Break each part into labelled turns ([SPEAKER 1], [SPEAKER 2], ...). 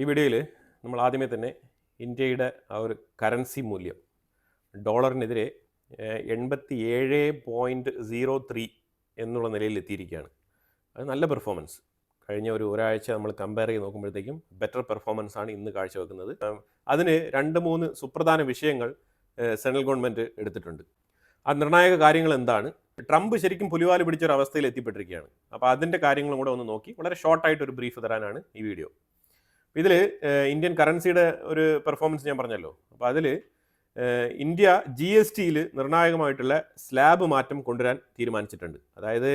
[SPEAKER 1] ഈ വീഡിയോയിൽ നമ്മൾ ആദ്യമേ തന്നെ ഇന്ത്യയുടെ ആ ഒരു കറൻസി മൂല്യം ഡോളറിനെതിരെ എൺപത്തി ഏഴ് പോയിന്റ് സീറോ ത്രീ എന്നുള്ള നിലയിൽ എത്തിയിരിക്കുകയാണ്. അത് നല്ല പെർഫോമൻസ് കഴിഞ്ഞ ഒരു ഒരാഴ്ച നമ്മൾ കമ്പയർ ചെയ്ത് നോക്കുമ്പോഴത്തേക്കും ബെറ്റർ പെർഫോമൻസ് ആണ് ഇന്ന് കാഴ്ചവെക്കുന്നത്. അതിന് രണ്ട് മൂന്ന് സുപ്രധാന വിഷയങ്ങൾ സെൻട്രൽ ഗവൺമെന്റ് എടുത്തിട്ടുണ്ട്. ആ നിർണായക കാര്യങ്ങൾ എന്താണ്? ട്രംപ് ശരിക്കും പുലിവാൽ പിടിച്ചൊരു അവസ്ഥയിൽ എത്തിപ്പെട്ടിരിക്കുകയാണ്. അപ്പോൾ അതിന്റെ കാര്യങ്ങളും കൂടെ ഒന്ന് നോക്കി വളരെ ഷോർട്ടായിട്ട് ഒരു ബ്രീഫ് തരാനാണ് ഈ വീഡിയോ. ഇതിൽ ഇന്ത്യൻ കറൻസിയുടെ ഒരു പെർഫോമൻസ് ഞാൻ പറഞ്ഞല്ലോ. അപ്പോൾ അതിൽ ഇന്ത്യ ജി എസ് ടിയിൽ നിർണായകമായിട്ടുള്ള സ്ലാബ് മാറ്റം കൊണ്ടുവരാൻ തീരുമാനിച്ചിട്ടുണ്ട്. അതായത്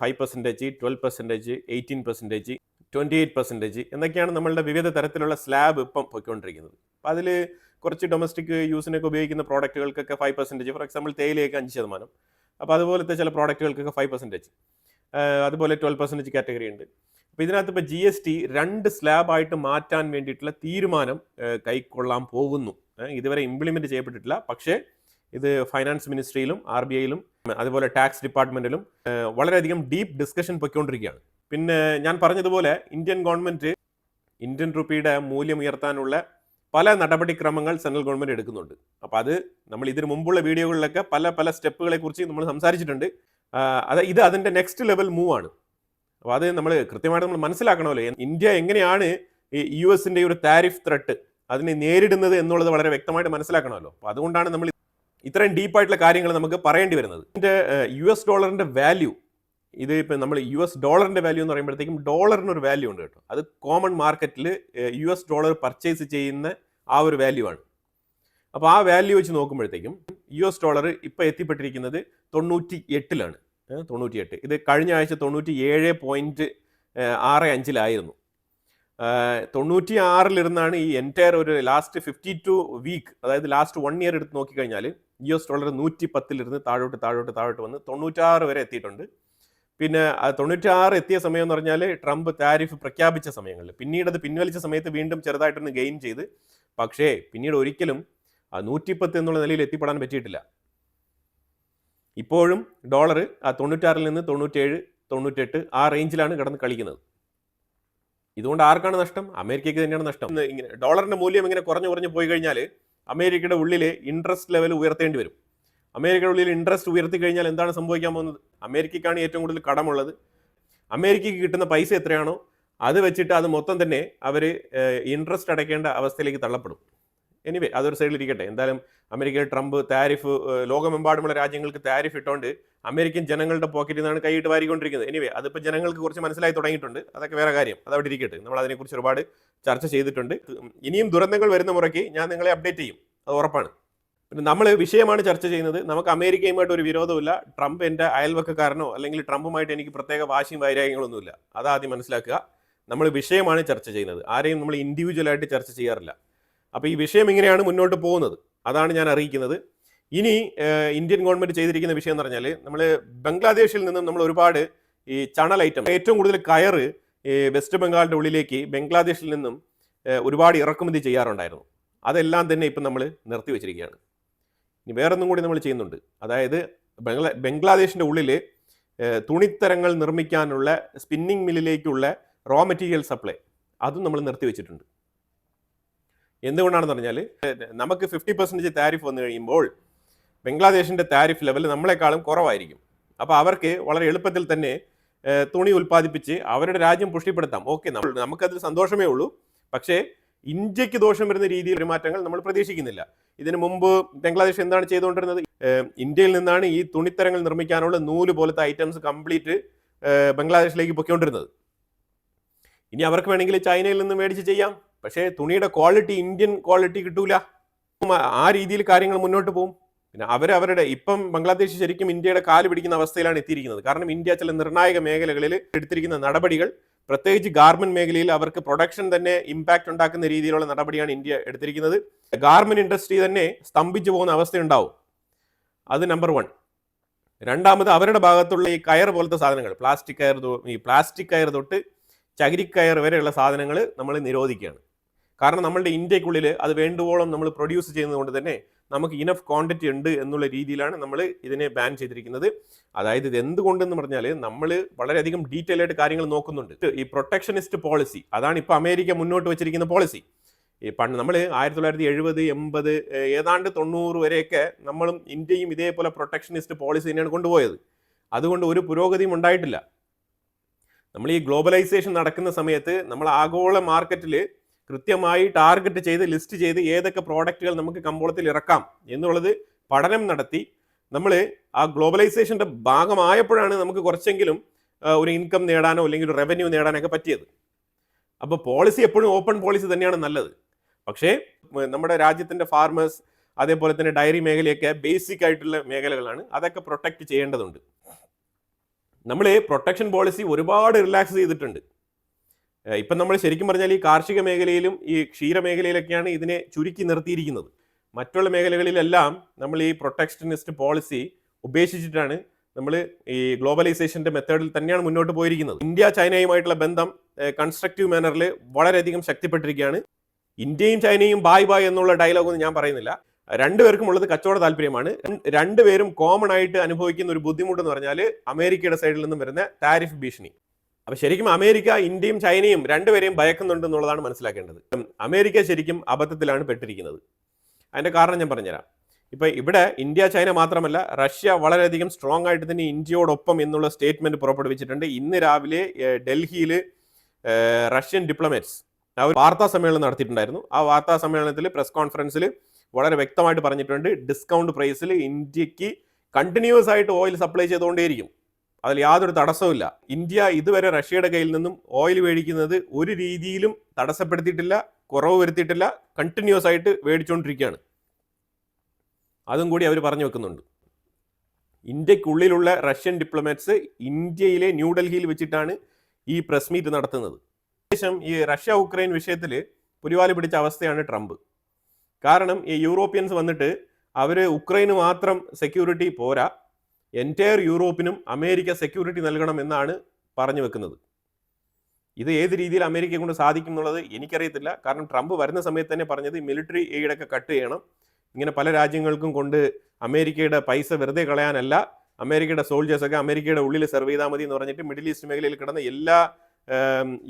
[SPEAKER 1] five percentage twelve percentage eighteen percentage twenty eight percentage എന്നൊക്കെയാണ് നമ്മളുടെ വിവിധ തരത്തിലുള്ള സ്ലാബ് ഇപ്പം പൊയ്ക്കൊണ്ടിരിക്കുന്നത്. അപ്പോൾ അതിൽ കുറച്ച് ഡൊമസ്റ്റിക് യൂസിനൊക്കെ ഉപയോഗിക്കുന്ന പ്രോഡക്റ്റുകൾക്കൊക്കെ ഫൈവ് പെർസെന്റേജ് ഫോർ എക്സാമ്പിൾ തേയിലയൊക്കെ അഞ്ച് ശതമാനം. അപ്പോൾ അതുപോലത്തെ ചില പ്രോഡക്റ്റുകൾക്കൊക്കെ ഫൈവ് പെർസെന്റേജ്. അതുപോലെ ട്വൽവ് പെർസെന്റേജ് കാറ്റഗറി ഉണ്ട് അപ്പോൾ ഇതിനകത്ത് ഇപ്പോൾ ജി എസ് ടി രണ്ട് സ്ലാബായിട്ട് മാറ്റാൻ വേണ്ടിയിട്ടുള്ള തീരുമാനം കൈക്കൊള്ളാൻ പോകുന്നു. ഇതുവരെ ഇംപ്ലിമെന്റ് ചെയ്യപ്പെട്ടിട്ടില്ല. പക്ഷേ ഇത് ഫൈനാൻസ് മിനിസ്ട്രിയിലും ആർ ബി ഐയിലും അതുപോലെ ടാക്സ് ഡിപ്പാർട്ട്മെന്റിലും വളരെയധികം ഡീപ്പ് ഡിസ്കഷൻ പൊയ്ക്കൊണ്ടിരിക്കുകയാണ്. പിന്നെ ഞാൻ പറഞ്ഞതുപോലെ ഇന്ത്യൻ ഗവൺമെന്റ് ഇന്ത്യൻ റുപ്പിയുടെ മൂല്യം ഉയർത്താനുള്ള പല നടപടിക്രമങ്ങൾ സെൻട്രൽ ഗവൺമെന്റ് എടുക്കുന്നുണ്ട്. അപ്പോൾ അത് നമ്മൾ ഇതിനു മുമ്പുള്ള വീഡിയോകളിലൊക്കെ പല പല സ്റ്റെപ്പുകളെ കുറിച്ച് നമ്മൾ സംസാരിച്ചിട്ടുണ്ട്. അത് ഇത് അതിന്റെ നെക്സ്റ്റ് ലെവൽ മൂവ് ആണ്. അപ്പോൾ അത് നമ്മൾ കൃത്യമായിട്ട് നമ്മൾ മനസ്സിലാക്കണമല്ലോ. ഇന്ത്യ എങ്ങനെയാണ് ഈ യു എസിന്റെ ഒരു താരിഫ് ത്രെട്ട് അതിനെ നേരിടുന്നത് എന്നുള്ളത് വളരെ വ്യക്തമായിട്ട് മനസ്സിലാക്കണമല്ലോ. അപ്പോൾ അതുകൊണ്ടാണ് നമ്മൾ ഇത്രയും ഡീപ്പായിട്ടുള്ള കാര്യങ്ങൾ നമുക്ക് പറയേണ്ടി വരുന്നത്. ഇതിന്റെ യു എസ് ഡോളറിന്റെ വാല്യൂ ഇത് ഇപ്പം നമ്മൾ യു എസ് ഡോളറിന്റെ വാല്യൂ എന്ന് പറയുമ്പോഴത്തേക്കും ഡോളറിനൊരു വാല്യൂ ഉണ്ട് കേട്ടോ. അത് കോമൺ മാർക്കറ്റിൽ യു എസ് ഡോളർ പർച്ചേസ് ചെയ്യുന്ന ആ ഒരു വാല്യൂ ആണ്. അപ്പോൾ ആ വാല്യൂ വെച്ച് നോക്കുമ്പോഴത്തേക്കും യു എസ് ഡോളർ ഇപ്പോൾ എത്തിപ്പെട്ടിരിക്കുന്നത് തൊണ്ണൂറ്റി എട്ടിലാണ് തൊണ്ണൂറ്റി എട്ട് ഇത് കഴിഞ്ഞ ആഴ്ച തൊണ്ണൂറ്റി ഏഴ് പോയിന്റ് ആറ് അഞ്ചിലായിരുന്നു. തൊണ്ണൂറ്റി ആറിലിരുന്നാണ് ഈ എന്റയർ ഒരു ലാസ്റ്റ് ഫിഫ്റ്റി ടു വീക്ക് അതായത് ലാസ്റ്റ് വൺ ഇയർ എടുത്ത് നോക്കിക്കഴിഞ്ഞാൽ യു എസ് ഡോളർ നൂറ്റി പത്തിലിരുന്ന് താഴോട്ട് താഴോട്ട് താഴോട്ട് വന്ന് തൊണ്ണൂറ്റാറ് വരെ എത്തിയിട്ടുണ്ട്. പിന്നെ തൊണ്ണൂറ്റാറ് എത്തിയ സമയം എന്ന് പറഞ്ഞാൽ ട്രംപ് താരിഫ് പ്രഖ്യാപിച്ച സമയങ്ങളിൽ. പിന്നീട് അത് പിൻവലിച്ച സമയത്ത് വീണ്ടും ചെറുതായിട്ടൊന്ന് ഗെയിൻ ചെയ്ത്. പക്ഷേ പിന്നീട് ഒരിക്കലും നൂറ്റിപ്പത്ത് എന്നുള്ള നിലയിൽ എത്തിപ്പെടാൻ പറ്റിയിട്ടില്ല. ഇപ്പോഴും ഡോളർ ആ തൊണ്ണൂറ്റാറിൽ നിന്ന് തൊണ്ണൂറ്റേഴ് തൊണ്ണൂറ്റെട്ട് ആ റേഞ്ചിലാണ് കിടന്ന് കളിക്കുന്നത്. ഇതുകൊണ്ട് ആർക്കാണ് നഷ്ടം? അമേരിക്കയ്ക്ക് തന്നെയാണ് നഷ്ടം. ഇങ്ങനെ ഡോളറിന്റെ മൂല്യം ഇങ്ങനെ കുറഞ്ഞു കുറഞ്ഞു പോയി കഴിഞ്ഞാൽ അമേരിക്കയുടെ ഉള്ളിൽ ഇൻട്രസ്റ്റ് ലെവൽ ഉയർത്തേണ്ടി വരും. അമേരിക്കയുടെ ഉള്ളിൽ ഇൻട്രസ്റ്റ് ഉയർത്തി കഴിഞ്ഞാൽ എന്താണ് സംഭവിക്കാൻ പോകുന്നത്? അമേരിക്കയ്ക്കാണ് ഏറ്റവും കൂടുതൽ കടമുള്ളത്. അമേരിക്കയ്ക്ക് കിട്ടുന്ന പൈസ എത്രയാണോ അത് വെച്ചിട്ട് അത് മൊത്തം തന്നെ അവർ ഇൻട്രസ്റ്റ് അടയ്ക്കേണ്ട അവസ്ഥയിലേക്ക് തള്ളപ്പെടും. എനിവേ അതൊരു സൈഡിലിരിക്കട്ടെ എന്തായാലും അമേരിക്കയിൽ ട്രംപ് താരിഫ് ലോകമെമ്പാടുമുള്ള രാജ്യങ്ങൾക്ക് താരിഫ് ഇട്ടുകൊണ്ട് അമേരിക്കൻ ജനങ്ങളുടെ പോക്കറ്റിൽ നിന്നാണ് കൈയിട്ട് വാരിക്കൊണ്ടിരിക്കുന്നത്. എനിവേ അതിപ്പോൾ ജനങ്ങൾക്ക് കുറച്ച് മനസ്സിലായി തുടങ്ങിയിട്ടുണ്ട്. അതൊക്കെ വേറെ കാര്യം. അതവിടെ ഇരിക്കട്ടെ. നമ്മൾ അതിനെക്കുറിച്ച് ഒരുപാട് ചർച്ച ചെയ്തിട്ടുണ്ട്. ഇനിയും ദുരന്തങ്ങൾ വരുന്ന മുറയ്ക്ക് ഞാൻ നിങ്ങളെ അപ്ഡേറ്റ് ചെയ്യും. അത് ഉറപ്പാണ്. പിന്നെ നമ്മൾ വിഷയമാണ് ചർച്ച ചെയ്യുന്നത്. നമുക്ക് അമേരിക്കയുമായിട്ട് ഒരു വിരോധമില്ല ട്രംപ് എന്റെ അയൽവക്കക്കാരനോ അല്ലെങ്കിൽ ട്രംപുമായിട്ട് എനിക്ക് പ്രത്യേക വാശിയും വൈരാഗ്യങ്ങളൊന്നുമില്ല. അതാദ്യം മനസ്സിലാക്കുക. നമ്മൾ വിഷയമാണ് ചർച്ച ചെയ്യുന്നത്. ആരെയും നമ്മൾ ഇൻഡിവിജ്വലായിട്ട് ചർച്ച ചെയ്യാറില്ല. അപ്പോൾ ഈ വിഷയം ഇങ്ങനെയാണ് മുന്നോട്ട് പോകുന്നത്. അതാണ് ഞാൻ അറിയിക്കുന്നത്. ഇനി ഇന്ത്യൻ ഗവൺമെന്റ് ചെയ്തിരിക്കുന്ന വിഷയം എന്ന് പറഞ്ഞാൽ നമ്മൾ ബംഗ്ലാദേശിൽ നിന്നും നമ്മൾ ഒരുപാട് ഈ ചണൽ ഐറ്റം ഏറ്റവും കൂടുതൽ കയറ് വെസ്റ്റ് ബംഗാളിന്റെ ഉള്ളിലേക്ക് ബംഗ്ലാദേശിൽ നിന്നും ഒരുപാട് ഇറക്കുമതി ചെയ്യാറുണ്ടായിരുന്നു. അതെല്ലാം തന്നെ ഇപ്പം നമ്മൾ നിർത്തി വെച്ചിരിക്കുകയാണ്. ഇനി വേറൊന്നും കൂടി നമ്മൾ ചെയ്യുന്നുണ്ട്. അതായത് ബംഗ്ലാ ബംഗ്ലാദേശിന്റെ ഉള്ളിൽ തുണിത്തരങ്ങൾ നിർമ്മിക്കാനുള്ള സ്പിന്നിങ് മില്ലിലേക്കുള്ള റോ മെറ്റീരിയൽ സപ്ലൈ അതും നമ്മൾ നിർത്തി വെച്ചിട്ടുണ്ട്. എന്തുകൊണ്ടാണെന്ന് പറഞ്ഞാൽ നമുക്ക് ഫിഫ്റ്റി പെർസെന്റേജ് താരിഫ് വന്നു കഴിയുമ്പോൾ ബംഗ്ലാദേശിന്റെ താരിഫ് ലെവൽ നമ്മളെക്കാളും കുറവായിരിക്കും. അപ്പോൾ അവർക്ക് വളരെ എളുപ്പത്തിൽ തന്നെ തുണി ഉൽപ്പാദിപ്പിച്ച് അവരുടെ രാജ്യം പുഷ്ടിപ്പെടുത്താം. ഓക്കെ നമ്മൾ നമുക്കതിൽ സന്തോഷമേ ഉള്ളൂ. പക്ഷേ ഇന്ത്യയ്ക്ക് ദോഷം വരുന്ന രീതിയിൽ പെരുമാറ്റങ്ങൾ നമ്മൾ പ്രതീക്ഷിക്കുന്നില്ല. ഇതിനു മുമ്പ് ബംഗ്ലാദേശ് എന്താണ് ചെയ്തുകൊണ്ടിരുന്നത്? ഇന്ത്യയിൽ നിന്നാണ് ഈ തുണിത്തരങ്ങൾ നിർമ്മിക്കാനുള്ള നൂൽ പോലത്തെ ഐറ്റംസ് കംപ്ലീറ്റ് ബംഗ്ലാദേശിലേക്ക് പൊയ്ക്കൊണ്ടിരുന്നത്. ഇനി അവർക്ക് വേണമെങ്കിൽ ചൈനയിൽ നിന്ന് മേടിച്ച് ചെയ്യാം. പക്ഷേ തുണിയുടെ ക്വാളിറ്റി ഇന്ത്യൻ ക്വാളിറ്റി കിട്ടൂല. ആ രീതിയിൽ കാര്യങ്ങൾ മുന്നോട്ട് പോകും പിന്നെ അവർ അവരുടെ ഇപ്പം ബംഗ്ലാദേശ് ശരിക്കും ഇന്ത്യയുടെ കാൽ പിടിക്കുന്ന അവസ്ഥയിലാണ് എത്തിയിരിക്കുന്നത്. കാരണം ഇന്ത്യ ചില നിർണായക മേഖലകളിൽ എടുത്തിരിക്കുന്ന നടപടികൾ പ്രത്യേകിച്ച് ഗാർമെന്റ് മേഖലയിൽ അവർക്ക് പ്രൊഡക്ഷൻ തന്നെ ഇമ്പാക്റ്റ് ഉണ്ടാക്കുന്ന രീതിയിലുള്ള നടപടിയാണ് ഇന്ത്യ എടുത്തിരിക്കുന്നത്. ഗാർമെന്റ് ഇൻഡസ്ട്രി തന്നെ സ്തംഭിച്ചു പോകുന്ന അവസ്ഥയുണ്ടാവും. അത് നമ്പർ വൺ രണ്ടാമത് അവരുടെ ഭാഗത്തുള്ള ഈ കയർ പോലത്തെ സാധനങ്ങൾ പ്ലാസ്റ്റിക് കയർ ഈ പ്ലാസ്റ്റിക് കയർ തൊട്ട് ചകിരിക്കയർ വരെയുള്ള സാധനങ്ങൾ നമ്മൾ നിരോധിക്കുകയാണ്. കാരണം നമ്മളുടെ ഇന്ത്യക്കുള്ളിൽ അത് വേണ്ടുവോളം നമ്മൾ പ്രൊഡ്യൂസ് ചെയ്യുന്നതുകൊണ്ട് തന്നെ നമുക്ക് ഇനഫ് ക്വാണ്ടിറ്റി ഉണ്ട് എന്നുള്ള രീതിയിലാണ് നമ്മൾ ഇതിനെ ബാൻ ചെയ്തിരിക്കുന്നത്. അതായത് ഇത് എന്തുകൊണ്ടെന്ന് പറഞ്ഞാൽ നമ്മൾ വളരെയധികം ഡീറ്റെയിൽ ആയിട്ട് കാര്യങ്ങൾ നോക്കുന്നുണ്ട്. ഈ പ്രൊട്ടക്ഷനിസ്റ്റ് പോളിസി അതാണ് ഇപ്പോൾ അമേരിക്ക മുന്നോട്ട് വെച്ചിരിക്കുന്ന പോളിസി ഈ പണ്ട് നമ്മൾ ആയിരത്തി തൊള്ളായിരത്തി എഴുപത് എൺപത് ഏതാണ്ട് തൊണ്ണൂറ് വരെയൊക്കെ നമ്മളും ഇന്ത്യയും ഇതേപോലെ പ്രൊട്ടക്ഷനിസ്റ്റ് പോളിസി തന്നെയാണ് കൊണ്ടുപോയത്. അതുകൊണ്ട് ഒരു പുരോഗതിയും ഉണ്ടായിട്ടില്ല. നമ്മൾ ഈ ഗ്ലോബലൈസേഷൻ നടക്കുന്ന സമയത്ത് നമ്മൾ ആഗോള മാർക്കറ്റിൽ കൃത്യമായി ടാർഗറ്റ് ചെയ്ത് ലിസ്റ്റ് ചെയ്ത് ഏതൊക്കെ പ്രോഡക്റ്റുകൾ നമുക്ക് കമ്പോളത്തിൽ ഇറക്കാം എന്നുള്ളത് പഠനം നടത്തി. നമ്മൾ ആ ഗ്ലോബലൈസേഷന്റെ ഭാഗമായപ്പോഴാണ് നമുക്ക് കുറച്ചെങ്കിലും ഒരു ഇൻകം നേടാനോ അല്ലെങ്കിൽ ഒരു റവന്യൂ നേടാനൊക്കെ പറ്റിയത്. അപ്പോൾ പോളിസി എപ്പോഴും ഓപ്പൺ പോളിസി തന്നെയാണ് നല്ലത്. പക്ഷേ നമ്മുടെ രാജ്യത്തിന്റെ ഫാർമേഴ്സ് അതേപോലെ തന്നെ ഡയറി മേഖലയൊക്കെ ബേസിക് ആയിട്ടുള്ള മേഖലകളാണ്. അതൊക്കെ പ്രൊട്ടക്റ്റ് ചെയ്യേണ്ടതുണ്ട്. നമ്മൾ പ്രൊട്ടക്ഷൻ പോളിസി ഒരുപാട് റിലാക്സ് ചെയ്തിട്ടുണ്ട്. ഇപ്പം നമ്മൾ ശരിക്കും പറഞ്ഞാൽ ഈ കാർഷിക മേഖലയിലും ഈ ക്ഷീര മേഖലയിലൊക്കെയാണ് ഇതിനെ ചുരുക്കി നിർത്തിയിരിക്കുന്നത്. മറ്റുള്ള മേഖലകളിലെല്ലാം നമ്മൾ ഈ പ്രൊട്ടക്ഷനിസ്റ്റ് പോളിസി ഉപേക്ഷിച്ചിട്ടാണ് നമ്മൾ ഈ ഗ്ലോബലൈസേഷന്റെ മെത്തേഡിൽ തന്നെയാണ് മുന്നോട്ട് പോയിരിക്കുന്നത്. ഇന്ത്യ ചൈനയുമായിട്ടുള്ള ബന്ധം കൺസ്ട്രക്റ്റീവ് മാനറിൽ വളരെയധികം ശക്തിപ്പെട്ടിരിക്കുകയാണ്. ഇന്ത്യയും ചൈനയും ബായ് ബായ് എന്നുള്ള ഡയലോഗ് ഒന്നും ഞാൻ പറയുന്നില്ല. രണ്ടുപേർക്കും ഉള്ളത് കച്ചവട താല്പര്യമാണ്. രണ്ടുപേരും കോമൺ ആയിട്ട് അനുഭവിക്കുന്ന ഒരു ബുദ്ധിമുട്ട് എന്ന് പറഞ്ഞാൽ അമേരിക്കയുടെ സൈഡിൽ നിന്നും വരുന്ന താരിഫ് ഭീഷണി. അപ്പൊ ശരിക്കും അമേരിക്ക ഇന്ത്യയും ചൈനയും രണ്ടുപേരെയും ഭയക്കുന്നുണ്ട് എന്നുള്ളതാണ് മനസ്സിലാക്കേണ്ടത്. അമേരിക്ക ശരിക്കും അബദ്ധത്തിലാണ് പെട്ടിരിക്കുന്നത്. അതിന്റെ കാരണം ഞാൻ പറഞ്ഞുതരാം. ഇപ്പൊ ഇവിടെ ഇന്ത്യ ചൈന മാത്രമല്ല റഷ്യ വളരെയധികം സ്ട്രോങ് ആയിട്ട് തന്നെ ഇന്ത്യയോടൊപ്പം എന്നുള്ള സ്റ്റേറ്റ്മെന്റ് പുറപ്പെടുവിച്ചിട്ടുണ്ട്. ഇന്ന് രാവിലെ ഡൽഹിയിൽ റഷ്യൻ ഡിപ്ലോമാറ്റ്സ് അവർ വാർത്താ സമ്മേളനം നടത്തിയിട്ടുണ്ടായിരുന്നു. ആ വാർത്താ സമ്മേളനത്തിൽ പ്രസ് കോൺഫറൻസിൽ വളരെ വ്യക്തമായിട്ട് പറഞ്ഞിട്ടുണ്ട്. ഡിസ്കൗണ്ട് പ്രൈസിൽ ഇന്ത്യയ്ക്ക് കണ്ടിന്യൂസ് ആയിട്ട് ഓയിൽ സപ്ലൈ ചെയ്തുകൊണ്ടേയിരിക്കും. അതിൽ യാതൊരു തടസ്സവുമില്ല. ഇന്ത്യ ഇതുവരെ റഷ്യയുടെ കയ്യിൽ നിന്നും ഓയിൽ മേടിക്കുന്നത് ഒരു രീതിയിലും തടസ്സപ്പെടുത്തിയിട്ടില്ല കുറവ് വരുത്തിയിട്ടില്ല കണ്ടിന്യൂസ് ആയിട്ട് മേടിച്ചുകൊണ്ടിരിക്കുകയാണ് അതും കൂടി അവർ പറഞ്ഞു വെക്കുന്നുണ്ട്. ഇന്ത്യക്കുള്ളിലുള്ള റഷ്യൻ ഡിപ്ലോമാറ്റ്സ് ഇന്ത്യയിലെ ന്യൂഡൽഹിയിൽ വെച്ചിട്ടാണ് ഈ പ്രസ് മീറ്റ് നടത്തുന്നത്. ശേഷം ഈ റഷ്യ ഉക്രൈൻ വിഷയത്തിൽ പുലിവാലി പിടിച്ച അവസ്ഥയാണ് ട്രംപ്. കാരണം ഈ യൂറോപ്യൻസ് വന്നിട്ട് അവർ ഉക്രൈന് മാത്രം സെക്യൂരിറ്റി പോരാ എന്റയർ യൂറോപ്പിനും അമേരിക്ക സെക്യൂരിറ്റി നൽകണം എന്നാണ് പറഞ്ഞു വെക്കുന്നത്. ഇത് ഏത് രീതിയിൽ അമേരിക്കയെ കൊണ്ട് സാധിക്കും എന്നുള്ളത് എനിക്കറിയത്തില്ല. കാരണം ട്രംപ് വരുന്ന സമയത്ത് തന്നെ പറഞ്ഞത് മിലിറ്ററി എയ്ഡൊക്കെ കട്ട് ചെയ്യണം. ഇങ്ങനെ പല രാജ്യങ്ങൾക്കും കൊണ്ട് അമേരിക്കയുടെ പൈസ വെറുതെ കളയാനല്ല. അമേരിക്കയുടെ സോൾജേഴ്സൊക്കെ അമേരിക്കയുടെ ഉള്ളിൽ സെർവ് ചെയ്താൽ മതി എന്ന് പറഞ്ഞിട്ട് മിഡിൽ ഈസ്റ്റ് മേഖലയിൽ കിടന്ന എല്ലാ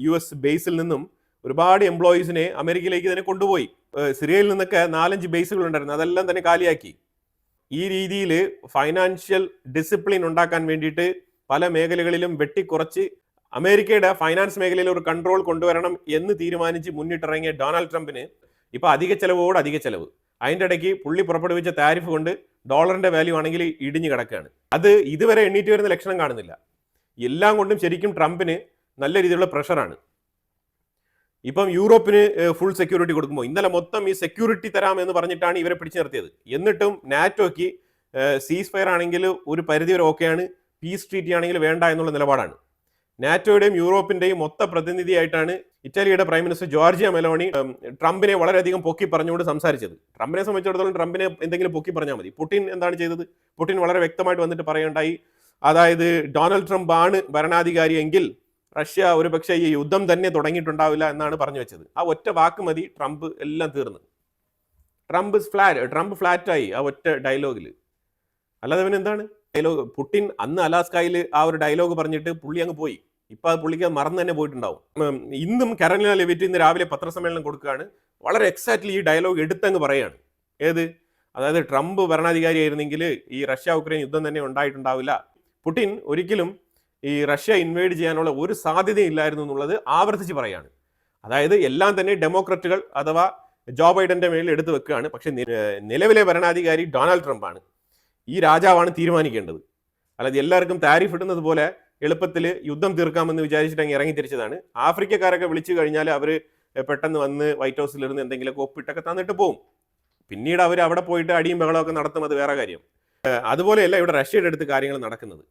[SPEAKER 1] യു എസ് ബേസിൽ നിന്നും ഒരുപാട് എംപ്ലോയീസിനെ അമേരിക്കയിലേക്ക് തന്നെ കൊണ്ടുപോയി. സിറിയയിൽ നിന്നൊക്കെ നാലഞ്ച് ബേസുകൾ ഉണ്ടായിരുന്നു അതെല്ലാം തന്നെ കാലിയാക്കി. ഈ രീതിയിൽ ഫൈനാൻഷ്യൽ ഡിസിപ്ലിൻ ഉണ്ടാക്കാൻ വേണ്ടിയിട്ട് പല മേഖലകളിലും വെട്ടിക്കുറച്ച് അമേരിക്കയുടെ ഫൈനാൻസ് മേഖലയിൽ ഒരു കൺട്രോൾ കൊണ്ടുവരണം എന്ന് തീരുമാനിച്ച് മുന്നിട്ടിറങ്ങിയ ഡൊണാൾഡ് ട്രംപിന് ഇപ്പോൾ അധിക ചെലവോട് അധിക ചെലവ്. അതിന്റെ ഇടയ്ക്ക് പുള്ളി പുറപ്പെടുവിച്ച താരിഫ് കൊണ്ട് ഡോളറിന്റെ വാല്യൂ ആണെങ്കിൽ ഇടിഞ്ഞു കിടക്കുകയാണ്. അത് ഇതുവരെ എണ്ണീറ്റ് വരുന്ന ലക്ഷണം കാണുന്നില്ല. എല്ലാം കൊണ്ടും ശരിക്കും ട്രംപിന് നല്ല രീതിയിലുള്ള പ്രഷറാണ് ഇപ്പം യൂറോപ്പിന് ഫുൾ സെക്യൂരിറ്റി കൊടുക്കുമ്പോൾ ഇന്നലെ മൊത്തം ഈ സെക്യൂരിറ്റി തരാമെന്ന് പറഞ്ഞിട്ടാണ് ഇവരെ പിടിച്ചു നിർത്തിയത്. എന്നിട്ടും നാറ്റോയ്ക്ക് സീസ് ഫയർ ആണെങ്കിൽ ഒരു പരിധി വരെ ഓക്കെയാണ് പീസ് ട്രീറ്റി ആണെങ്കിൽ വേണ്ട എന്നുള്ള നിലപാടാണ്. നാറ്റോയുടെയും യൂറോപ്പിന്റെയും മൊത്ത പ്രതിനിധിയായിട്ടാണ് ഇറ്റലിയുടെ പ്രൈം മിനിസ്റ്റർ ജോർജിയ മെലോണി ട്രംപിനെ വളരെയധികം പൊക്കി പറഞ്ഞുകൊണ്ട് സംസാരിച്ചത്. ട്രംപിനെ സംബന്ധിച്ചിടത്തോളം ട്രംപിനെ എന്തെങ്കിലും പൊക്കി പറഞ്ഞാൽ മതി. പുടിൻ എന്താണ് ചെയ്തത്? പുടിൻ വളരെ വ്യക്തമായിട്ട് വന്നിട്ട് പറയുണ്ടായി അതായത് ഡൊണാൾഡ് ട്രംപ് ആണ് ഭരണാധികാരി എങ്കിൽ റഷ്യ ഒരുപക്ഷെ ഈ യുദ്ധം തന്നെ തുടങ്ങിയിട്ടുണ്ടാവില്ല എന്നാണ് പറഞ്ഞു വെച്ചത്. ആ ഒറ്റ വാക്ക് മതി ട്രംപ് എല്ലാം തീർന്നു. ട്രംപ് ഫ്ലാറ്റ് ട്രംപ് ഫ്ലാറ്റായി ആ ഒറ്റ ഡയലോഗിൽ അല്ലാതെ അവൻ എന്താണ്? ഡയലോഗ് പുട്ടിൻ അന്ന് അലാസ്കയിൽ ആ ഒരു ഡയലോഗ് പറഞ്ഞിട്ട് പുള്ളി അങ്ങ് പോയി. ഇപ്പൊ അത് പുള്ളിക്ക് മറന്നു തന്നെ പോയിട്ടുണ്ടാവും. ഇന്നും കരലിന ലെവിറ്റ് ഇന്ന് രാവിലെ പത്രസമ്മേളനം കൊടുക്കുകയാണ്. വളരെ എക്സാക്ട്ലി ഈ ഡയലോഗ് എടുത്തങ്ങ് പറയാണ് ഏത്? അതായത് ട്രംപ് ഭരണാധികാരിയായിരുന്നെങ്കിൽ ഈ റഷ്യ ഉക്രൈൻ യുദ്ധം തന്നെ ഉണ്ടായിട്ടുണ്ടാവില്ല. പുടിൻ ഒരിക്കലും ഈ റഷ്യ ഇൻവേഡ് ചെയ്യാനുള്ള ഒരു സാധ്യതയില്ലായിരുന്നു എന്നുള്ളത് ആവർത്തിച്ച് പറയാണ്. അതായത് എല്ലാം തന്നെ ഡെമോക്രറ്റുകൾ അഥവാ ജോ ബൈഡന്റെ മേളിൽ എടുത്തു വെക്കുകയാണ്. പക്ഷേ നിലവിലെ ഭരണാധികാരി ഡൊണാൾഡ് ട്രംപാണ് ഈ രാജാവാണ് തീരുമാനിക്കേണ്ടത്. അല്ലാതെ എല്ലാവർക്കും താരിഫ് ഇടുന്നത് പോലെ എളുപ്പത്തിൽ യുദ്ധം തീർക്കാമെന്ന് വിചാരിച്ചിട്ട് അങ്ങ് ഇറങ്ങി തിരിച്ചതാണ് ആഫ്രിക്കക്കാരൊക്കെ വിളിച്ചു കഴിഞ്ഞാൽ അവർ പെട്ടെന്ന് വന്ന് വൈറ്റ് ഹൗസിലിരുന്ന് എന്തെങ്കിലുമൊക്കെ ഒപ്പിട്ടൊക്കെ തന്നിട്ട് പോകും പിന്നീട് അവർ അവിടെ പോയിട്ട് അടിയും ബഹളമൊക്കെ നടത്തും അത് വേറെ കാര്യം. അതുപോലെയല്ല ഇവിടെ റഷ്യയുടെ അടുത്ത് കാര്യങ്ങൾ നടക്കുന്നത്.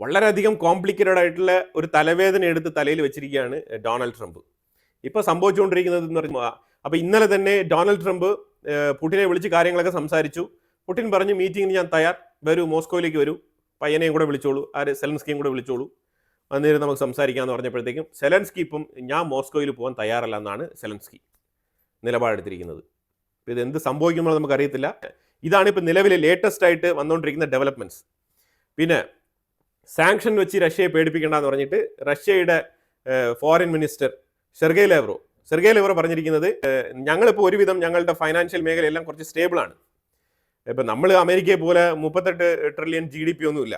[SPEAKER 1] വളരെയധികം കോംപ്ലിക്കേറ്റഡ് ആയിട്ടുള്ള ഒരു തലവേദന എടുത്ത് തലയിൽ വെച്ചിരിക്കുകയാണ് ഡൊണാൾഡ് ട്രംപ്. ഇപ്പോൾ സംഭവിച്ചുകൊണ്ടിരിക്കുന്നത് എന്ന് പറയുമ്പോൾ അപ്പോൾ ഇന്നലെ തന്നെ ഡൊണാൾഡ് ട്രംപ് പുട്ടിനെ വിളിച്ച് കാര്യങ്ങളൊക്കെ സംസാരിച്ചു. പുട്ടിൻ പറഞ്ഞു മീറ്റിംഗിന് ഞാൻ തയ്യാർ. വരൂ മോസ്കോയിലേക്ക് വരൂ. പയ്യനെയും കൂടെ വിളിച്ചോളൂ. ആര് സെലൻസ്കിയും കൂടെ വിളിച്ചോളൂ. അന്നേരം നമുക്ക് സംസാരിക്കാമെന്ന് പറഞ്ഞപ്പോഴത്തേക്കും സെലൻസ്കി ഇപ്പം ഞാൻ മോസ്കോയിൽ പോകാൻ തയ്യാറല്ല എന്നാണ് സെലൻസ്കി നിലപാടെടുത്തിരിക്കുന്നത്. ഇത് എന്ത് സംഭവിക്കുമ്പോൾ നമുക്കറിയത്തില്ല. ഇതാണ് ഇപ്പോൾ നിലവിലെ ലേറ്റസ്റ്റ് ആയിട്ട് വന്നുകൊണ്ടിരിക്കുന്ന ഡെവലപ്മെന്റ്സ് പിന്നെ സാങ്ഷൻ വെച്ച് റഷ്യയെ പേടിപ്പിക്കേണ്ടെന്ന് പറഞ്ഞിട്ട് റഷ്യയുടെ foreign minister Sergey Lavrov Sergey Lavrov പറഞ്ഞിരിക്കുന്നത് ഞങ്ങളിപ്പോൾ ഒരുവിധം ഞങ്ങളുടെ ഫൈനാൻഷ്യൽ മേഖലയെല്ലാം കുറച്ച് സ്റ്റേബിളാണ് ഇപ്പം നമ്മൾ അമേരിക്കയെ പോലെ മുപ്പത്തെട്ട് ട്രില്യൺ ജി ഡി പി ഒന്നുമില്ല.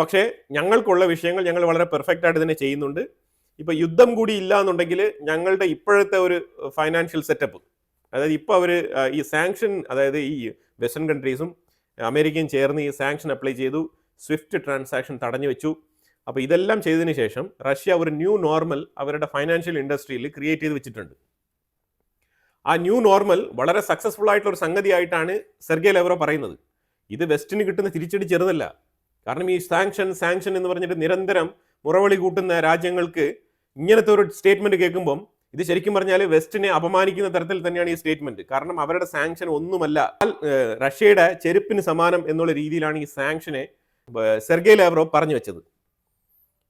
[SPEAKER 1] പക്ഷേ ഞങ്ങൾക്കുള്ള വിഷയങ്ങൾ ഞങ്ങൾ വളരെ പെർഫെക്റ്റ് ആയിട്ട് തന്നെ ചെയ്യുന്നുണ്ട്. ഇപ്പോൾ യുദ്ധം കൂടി ഇല്ല എന്നുണ്ടെങ്കിൽ ഞങ്ങളുടെ ഇപ്പോഴത്തെ ഒരു ഫൈനാൻഷ്യൽ സെറ്റപ്പ് അതായത് ഇപ്പോൾ അവർ ഈ സാങ്ഷൻ അതായത് ഈ വെസ്റ്റേൺ കൺട്രീസും അമേരിക്കയും ചേർന്ന് ഈ സാങ്ഷൻ അപ്ലൈ ചെയ്തു. സ്വിഫ്റ്റ് ട്രാൻസാക്ഷൻ തടഞ്ഞു വെച്ചു. അപ്പോൾ ഇതെല്ലാം ചെയ്തതിന് ശേഷം റഷ്യ ഒരു ന്യൂ നോർമൽ അവരുടെ ഫൈനാൻഷ്യൽ ഇൻഡസ്ട്രിയിൽ ക്രിയേറ്റ് ചെയ്ത് വെച്ചിട്ടുണ്ട്. ആ ന്യൂ നോർമൽ വളരെ സക്സസ്ഫുൾ ആയിട്ടുള്ള ഒരു സംഗതിയായിട്ടാണ് സെർഗേ ലെവറോ പറയുന്നത്. ഇത് വെസ്റ്റിന് കിട്ടുന്ന തിരിച്ചടി ചെറുതല്ല. കാരണം ഈ സാങ്ഷൻ സാങ്ഷൻ എന്ന് പറഞ്ഞിട്ട് നിരന്തരം മുറവിളി കൂട്ടുന്ന രാജ്യങ്ങൾക്ക് ഇങ്ങനത്തെ ഒരു സ്റ്റേറ്റ്മെന്റ് കേൾക്കുമ്പം ഇത് ശരിക്കും പറഞ്ഞാൽ വെസ്റ്റിനെ അപമാനിക്കുന്ന തരത്തിൽ തന്നെയാണ് ഈ സ്റ്റേറ്റ്മെന്റ്. കാരണം അവരുടെ സാങ്ഷൻ ഒന്നുമല്ല. റഷ്യയുടെ ചെരുപ്പിന് സമാനം എന്നുള്ള രീതിയിലാണ് ഈ സാങ്ഷനെ സെർഗേ ലാവ്റോ പറഞ്ഞു വെച്ചത്.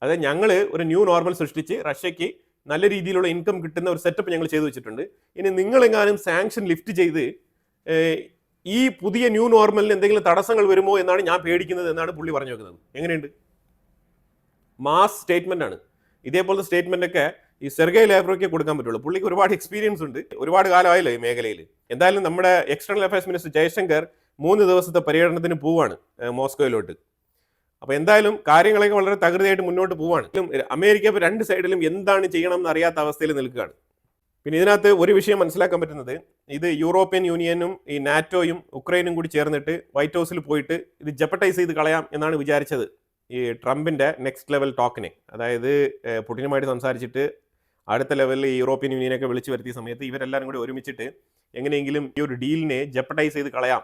[SPEAKER 1] അതായത് ഞങ്ങൾ ഒരു ന്യൂ നോർമൽ സൃഷ്ടിച്ച് റഷ്യക്ക് നല്ല രീതിയിലുള്ള ഇൻകം കിട്ടുന്ന ഒരു സെറ്റപ്പ് ഞങ്ങൾ ചെയ്തു വെച്ചിട്ടുണ്ട്. ഇനി നിങ്ങളെങ്ങാനും സാങ്ഷൻ ലിഫ്റ്റ് ചെയ്ത് ഈ പുതിയ ന്യൂ നോർമലിന് എന്തെങ്കിലും തടസ്സങ്ങൾ വരുമോ എന്നാണ് ഞാൻ പേടിക്കുന്നത് എന്നാണ് പുള്ളി പറഞ്ഞു വെക്കുന്നത്. എങ്ങനെയുണ്ട്? മാസ് സ്റ്റേറ്റ്മെന്റ് ആണ്. ഇതേപോലത്തെ സ്റ്റേറ്റ്മെന്റ് ഒക്കെ ഈ സെർഗേ ലാബ്രോയ്ക്ക് കൊടുക്കാൻ പറ്റുള്ളൂ. പുള്ളിക്ക് ഒരുപാട് എക്സ്പീരിയൻസ് ഉണ്ട്. ഒരുപാട് കാലമായല്ലോ ഈ മേഖലയിൽ എന്തായാലും നമ്മുടെ എക്സ്റ്റേണൽ അഫയേഴ്സ് മിനിസ്റ്റർ ജയശങ്കർ മൂന്ന് ദിവസത്തെ പര്യടനത്തിന് പോവാണ് മോസ്കോയിലോട്ട്. അപ്പോൾ എന്തായാലും കാര്യങ്ങളൊക്കെ വളരെ തകൃതിയായിട്ട് മുന്നോട്ട് പോവാണ്. അമേരിക്ക ഇപ്പോൾ രണ്ട് സൈഡിലും എന്താണ് ചെയ്യണം എന്ന് അറിയാത്ത അവസ്ഥയിൽ നിൽക്കുകയാണ്. പിന്നെ ഇതിനകത്ത് ഒരു വിഷയം മനസ്സിലാക്കാൻ പറ്റുന്നത് ഇത് യൂറോപ്യൻ യൂണിയനും ഈ നാറ്റോയും ഉക്രൈനും കൂടി ചേർന്നിട്ട് വൈറ്റ് ഹൗസിൽ പോയിട്ട് ഇത് ജപ്പട്ടൈസ് ചെയ്ത് കളയാം എന്നാണ് വിചാരിച്ചത് ഈ ട്രംപിന്റെ നെക്സ്റ്റ് ലെവൽ ടോക്കിനെ. അതായത് പുടിനുമായിട്ട് സംസാരിച്ചിട്ട് അടുത്ത ലെവലിൽ യൂറോപ്യൻ യൂണിയനൊക്കെ വിളിച്ചു വരുത്തിയ സമയത്ത് ഇവരെല്ലാവരും കൂടി ഒരുമിച്ചിട്ട് എങ്ങനെയെങ്കിലും ഈ ഒരു ഡീലിനെ ജപ്പട്ടൈസ് ചെയ്ത് കളയാം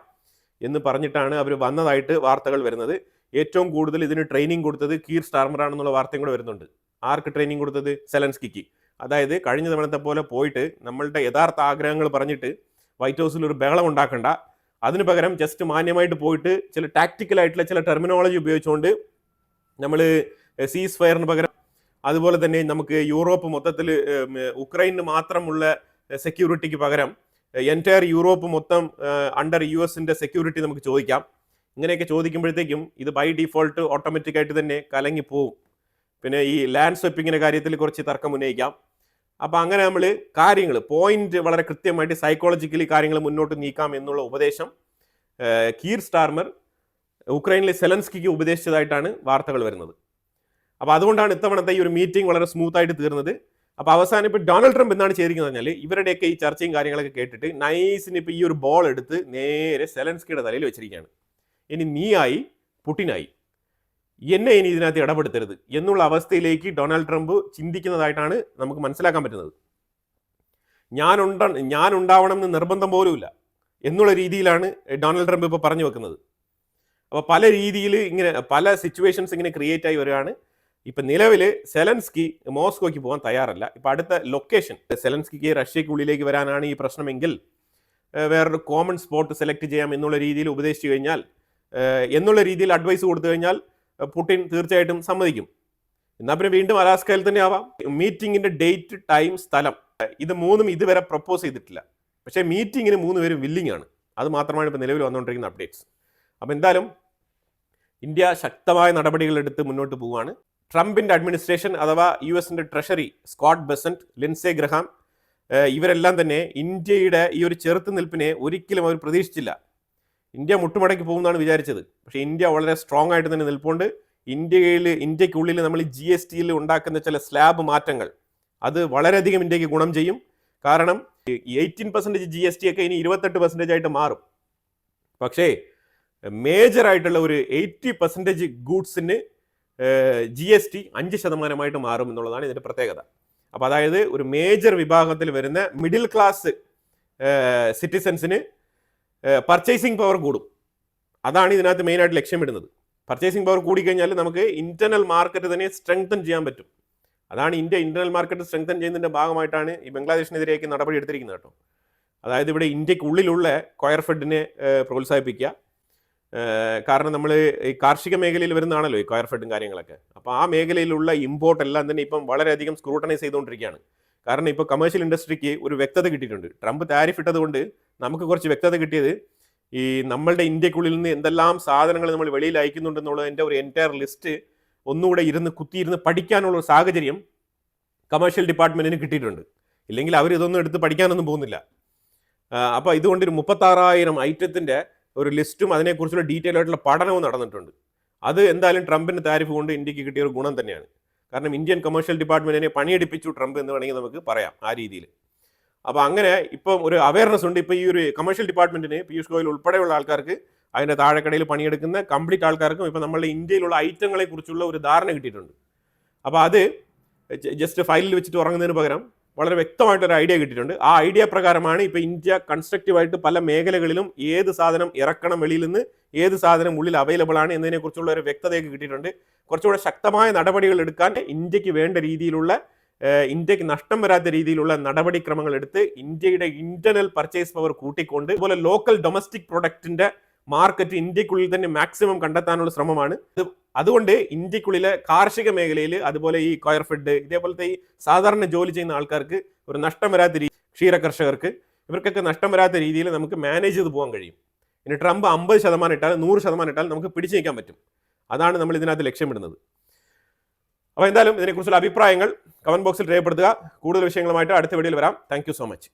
[SPEAKER 1] എന്ന് പറഞ്ഞിട്ടാണ് അവർ വന്നതായിട്ട് വാർത്തകൾ വരുന്നത്. ഏറ്റവും കൂടുതൽ ഇതിന് ട്രെയിനിങ് കൊടുത്തത് കീർ സ്റ്റാർമർ ആണെന്നുള്ള വാർത്തയും കൂടെ വരുന്നുണ്ട്. ആർക്ക് ട്രെയിനിങ് കൊടുത്തത്? സെലൻസ്കിക്ക്. അതായത് കഴിഞ്ഞ തവണത്തെ പോലെ പോയിട്ട് നമ്മളുടെ യഥാർത്ഥ ആഗ്രഹങ്ങൾ പറഞ്ഞിട്ട് വൈറ്റ് ഹൗസിൽ ഒരു ബഹളം ഉണ്ടാക്കണ്ട. അതിന് പകരം ജസ്റ്റ് മാന്യമായിട്ട് പോയിട്ട് ചില ടാക്ടിക്കൽ ആയിട്ടുള്ള ചില ടെർമിനോളജി ഉപയോഗിച്ചുകൊണ്ട് നമ്മൾ സീസ് ഫയറിന് പകരം അതുപോലെ തന്നെ നമുക്ക് യൂറോപ്പ് മൊത്തത്തിൽ ഉക്രൈന് മാത്രമുള്ള സെക്യൂരിറ്റിക്ക് പകരം എന്റയർ യൂറോപ്പ് മൊത്തം അണ്ടർ യു എസിന്റെ സെക്യൂരിറ്റി നമുക്ക് ചോദിക്കാം. ഇങ്ങനെയൊക്കെ ചോദിക്കുമ്പോഴത്തേക്കും ഇത് ബൈ ഡിഫോൾട്ട് ഓട്ടോമാറ്റിക് ആയിട്ട് തന്നെ കലങ്ങി പോവും. പിന്നെ ഈ ലാൻഡ് സ്വെപ്പിങ്ങിന്റെ കാര്യത്തിൽ കുറച്ച് തർക്കം ഉന്നയിക്കാം. അപ്പോൾ അങ്ങനെ നമ്മൾ കാര്യങ്ങൾ പോയിന്റ് വളരെ കൃത്യമായിട്ട് സൈക്കോളജിക്കലി കാര്യങ്ങൾ മുന്നോട്ട് നീക്കാം എന്നുള്ള ഉപദേശം കീർ സ്റ്റാർമർ ഉക്രൈനിലെ സെലൻസ്കിക്ക് ഉപദേശിച്ചതായിട്ടാണ് വാർത്തകൾ വരുന്നത്. അപ്പോൾ അതുകൊണ്ടാണ് ഇത്തവണത്തെ ഈ ഒരു മീറ്റിംഗ് വളരെ സ്മൂത്ത് ആയിട്ട് തീർന്നത്. അപ്പോൾ അവസാനം ഇപ്പോൾ ഡൊണാൾഡ് ട്രംപ് എന്താണ് ചെയ്തിരിക്കുന്നത് പറഞ്ഞാൽ ഇവരുടെയൊക്കെ ഈ ചർച്ചയും കാര്യങ്ങളൊക്കെ കേട്ടിട്ട് നൈസിന് ഇപ്പോൾ ഈ ഒരു ബോൾ എടുത്ത് നേരെ സെലൻസ്കിയുടെ തലയിൽ വെച്ചിരിക്കുകയാണ്. ഇനി നീയായി പുട്ടിനായി എന്നെ ഇനി ഇതിനകത്ത് ഇടപെടുത്തരുത് എന്നുള്ള അവസ്ഥയിലേക്ക് ഡൊണാൾഡ് ട്രംപ് ചിന്തിക്കുന്നതായിട്ടാണ് നമുക്ക് മനസ്സിലാക്കാൻ പറ്റുന്നത്. ഞാനുണ്ട ഞാനുണ്ടാവണം എന്ന് നിർബന്ധം പോലുമില്ല എന്നുള്ള രീതിയിലാണ് ഡൊണാൾഡ് ട്രംപ് ഇപ്പോൾ പറഞ്ഞു വെക്കുന്നത്. അപ്പോൾ പല രീതിയിൽ ഇങ്ങനെ പല സിറ്റുവേഷൻസ് ഇങ്ങനെ ക്രിയേറ്റ് ആയി വരികയാണ്. ഇപ്പം നിലവിൽ സെലൻസ്കി മോസ്കോയ്ക്ക് പോകാൻ തയ്യാറല്ല. ഇപ്പം അടുത്ത ലൊക്കേഷൻ സെലൻസ്കിക്ക് റഷ്യക്കുള്ളിലേക്ക് വരാനാണ് ഈ പ്രശ്നമെങ്കിൽ വേറൊരു കോമൺ സ്പോട്ട് സെലക്ട് ചെയ്യാം എന്നുള്ള രീതിയിൽ ഉപദേശിച്ചു കഴിഞ്ഞാൽ എന്നുള്ള രീതിയിൽ അഡ്വൈസ് കൊടുത്തു കഴിഞ്ഞാൽ പുടിൻ തീർച്ചയായിട്ടും സമ്മതിക്കും. എന്നാൽ പിന്നെ വീണ്ടും അലാസ്കയിൽ തന്നെ ആവാം. മീറ്റിംഗിന്റെ ഡേറ്റ് ടൈം സ്ഥലം ഇത് മൂന്നും ഇതുവരെ പ്രപ്പോസ് ചെയ്തിട്ടില്ല. പക്ഷേ മീറ്റിങ്ങിന് മൂന്ന് പേരും വില്ലിംഗ് ആണ്. അത് മാത്രമാണ് ഇപ്പോൾ നിലവിൽ വന്നുകൊണ്ടിരിക്കുന്ന അപ്ഡേറ്റ്സ് അപ്പോൾ എന്തായാലും ഇന്ത്യ ശക്തമായ നടപടികൾ എടുത്ത് മുന്നോട്ട് പോവുകയാണ്. ട്രംപിന്റെ അഡ്മിനിസ്ട്രേഷൻ അഥവാ യു എസിന്റെ treasury Scott Bessent Lindsey Graham ഇവരെല്ലാം തന്നെ ഇന്ത്യയുടെ ഈ ഒരു ചെറുത്തുനിൽപ്പിനെ ഒരിക്കലും അവർ പ്രതീക്ഷിച്ചില്ല. ഇന്ത്യ മുട്ടുമടക്കി പോകുമെന്നാണ് വിചാരിച്ചത്. പക്ഷേ ഇന്ത്യ വളരെ സ്ട്രോങ് ആയിട്ട് തന്നെ നിൽപ്പുണ്ട്. ഇന്ത്യയിൽ ഇന്ത്യക്കുള്ളിൽ നമ്മൾ ജി എസ് ടിയിൽ ഉണ്ടാക്കുന്ന ചില സ്ലാബ് മാറ്റങ്ങൾ അത് വളരെയധികം ഇന്ത്യയ്ക്ക് ഗുണം ചെയ്യും. കാരണം eighteen percentage G S T ഒക്കെ ഇനി ഇരുപത്തെട്ട് പെർസെന്റേജ് ആയിട്ട് മാറും. പക്ഷേ മേജർ ആയിട്ടുള്ള ഒരു എയ്റ്റി പെർസെന്റേജ് ഗൂഡ്സിന് ജി എസ് ടി അഞ്ച് ശതമാനമായിട്ട് മാറും എന്നുള്ളതാണ് ഇതിന്റെ പ്രത്യേകത. അപ്പോൾ അതായത് ഒരു മേജർ വിഭാഗത്തിൽ വരുന്ന മിഡിൽ ക്ലാസ് സിറ്റിസൻസിന് പർച്ചേസിങ് പവർ കൂടും. അതാണ് ഇതിനകത്ത് മെയിനായിട്ട് ലക്ഷ്യമിടുന്നത്. പർച്ചേസിംഗ് പവർ കൂടിക്കഴിഞ്ഞാൽ നമുക്ക് ഇന്റർണൽ മാർക്കറ്റ് തന്നെ സ്ട്രെങ്തൻ ചെയ്യാൻ പറ്റും. അതാണ് ഇന്ത്യ ഇന്റർണൽ മാർക്കറ്റ് സ്ട്രെങ്തൻ ചെയ്യുന്നതിന്റെ ഭാഗമായിട്ടാണ് ഈ ബംഗ്ലാദേശിനെതിരെയൊക്കെ നടപടി എടുത്തിരിക്കുന്നത് കേട്ടോ. അതായത് ഇവിടെ ഇന്ത്യക്കുള്ളിലുള്ള കൊയർ ഫെഡിനെ പ്രോത്സാഹിപ്പിക്കുക. കാരണം നമ്മൾ ഈ കാർഷിക മേഖലയിൽ വരുന്നതാണല്ലോ ഈ കൊയർ ഫെഡും കാര്യങ്ങളൊക്കെ. അപ്പോൾ ആ മേഖലയിലുള്ള ഇമ്പോർട്ട് എല്ലാം തന്നെ ഇപ്പം വളരെയധികം സ്ക്രൂട്ടനൈസ് ചെയ്തുകൊണ്ടിരിക്കുകയാണ്. കാരണം ഇപ്പോൾ കമേഴ്ഷ്യൽ ഇൻഡസ്ട്രിക്ക് ഒരു വ്യക്തത കിട്ടിയിട്ടുണ്ട്. ട്രംപ് താരിഫ് ഇട്ടത് കൊണ്ട് നമുക്ക് കുറച്ച് വ്യക്തത കിട്ടിയത് ഈ നമ്മളുടെ ഇന്ത്യക്കുള്ളിൽ നിന്ന് എന്തെല്ലാം സാധനങ്ങൾ നമ്മൾ വെളിയിൽ അയക്കുന്നുണ്ടെന്നുള്ളതിന്റെ ഒരു എന്റയർ ലിസ്റ്റ് ഒന്നുകൂടെ ഇരുന്ന് കുത്തിയിരുന്ന് പഠിക്കാനുള്ള ഒരു സാഹചര്യം കമേഴ്ഷ്യൽ ഡിപ്പാർട്ട്മെന്റിന് കിട്ടിയിട്ടുണ്ട്. ഇല്ലെങ്കിൽ അവർ ഇതൊന്നും എടുത്ത് പഠിക്കാനൊന്നും പോകുന്നില്ല. അപ്പോൾ ഇതുകൊണ്ട് ഒരു മുപ്പത്താറായിരം ഐറ്റത്തിന്റെ ഒരു ലിസ്റ്റും അതിനെക്കുറിച്ചുള്ള ഡീറ്റെയിൽ ആയിട്ടുള്ള പഠനവും നടന്നിട്ടുണ്ട്. അത് എന്തായാലും ട്രംപിന്റെ താരിഫ് കൊണ്ട് ഇന്ത്യയ്ക്ക് കിട്ടിയ ഒരു ഗുണം തന്നെയാണ്. കാരണം ഇന്ത്യൻ കമേഴ്ഷ്യൽ ഡിപ്പാർട്ട്മെന്റിനെ പണിയെടുപ്പിച്ചു ട്രംപ് എന്ന് വേണമെങ്കിൽ നമുക്ക് പറയാം ആ രീതിയിൽ. അപ്പോൾ അങ്ങനെ ഇപ്പം ഒരു അവയർനെസ് ഉണ്ട്. ഇപ്പോൾ ഈ ഒരു കമേഴ്ഷ്യൽ ഡിപ്പാർട്ട്മെന്റിന് പീയൂഷ് ഗോയൽ ഉൾപ്പെടെയുള്ള ആൾക്കാർക്ക് അതിന്റെ താഴെക്കടയിൽ പണിയെടുക്കുന്ന കംപ്ലീറ്റ് ആൾക്കാർക്കും ഇപ്പം നമ്മളുടെ ഇന്ത്യയിലുള്ള ഐറ്റങ്ങളെ കുറിച്ചുള്ള ഒരു ധാരണ കിട്ടിയിട്ടുണ്ട്. അപ്പോൾ അത് ജസ്റ്റ് ഫയലിൽ വെച്ചിട്ട് ഉറങ്ങുന്നതിന് പകരം വളരെ വ്യക്തമായിട്ടൊരു ഐഡിയ കിട്ടിയിട്ടുണ്ട്. ആ ഐഡിയ പ്രകാരമാണ് ഇപ്പോൾ ഇന്ത്യ കൺസ്ട്രക്റ്റീവായിട്ട് പല മേഖലകളിലും ഏത് സാധനം ഇറക്കണം വെളിയിൽ നിന്ന് ഏത് സാധനം ഉള്ളിൽ അവൈലബിൾ ആണ് എന്നതിനെക്കുറിച്ചുള്ള ഒരു വ്യക്തതയൊക്കെ കിട്ടിയിട്ടുണ്ട്. കുറച്ചുകൂടെ ശക്തമായ നടപടികൾ എടുക്കാൻ ഇന്ത്യയ്ക്ക് വേണ്ട രീതിയിലുള്ള ഇന്ത്യയ്ക്ക് നഷ്ടം വരാത്ത രീതിയിലുള്ള നടപടിക്രമങ്ങൾ എടുത്ത് ഇന്ത്യയുടെ ഇന്റർണൽ പർച്ചേസ് പവർ കൂട്ടിക്കൊണ്ട് അതുപോലെ ലോക്കൽ ഡൊമസ്റ്റിക് പ്രൊഡക്റ്റിന്റെ മാർക്കറ്റ് ഇന്ത്യക്കുള്ളിൽ തന്നെ മാക്സിമം കണ്ടെത്താനുള്ള ശ്രമമാണ്. അതുകൊണ്ട് ഇന്ത്യക്കുള്ളിലെ കാർഷിക മേഖലയിൽ അതുപോലെ ഈ കോയർ ഫെഡ് ഇതേപോലത്തെ ഈ സാധാരണ ജോലി ചെയ്യുന്ന ആൾക്കാർക്ക് ഒരു നഷ്ടം വരാത്ത രീതി ക്ഷീര കർഷകർക്ക് ഇവർക്കൊക്കെ നഷ്ടം വരാത്ത രീതിയിൽ നമുക്ക് മാനേജ് ചെയ്ത് പോകാൻ കഴിയും. ഇനി ട്രംപ് അമ്പത് ശതമാനം ഇട്ടാൽ നൂറ് ശതമാനം ഇട്ടാൽ നമുക്ക് പിടിച്ചു നിൽക്കാൻ പറ്റും. അതാണ് നമ്മൾ ഇതിനകത്ത് ലക്ഷ്യമിടുന്നത്. അപ്പോൾ എന്തായാലും ഇതിനെക്കുറിച്ചുള്ള അഭിപ്രായങ്ങൾ കമന്റ് ബോക്സിൽ രേഖപ്പെടുത്തുക. കൂടുതൽ വിഷയങ്ങളുമായിട്ട് അടുത്ത വീഡിയോയിൽ വരാം. Thank so much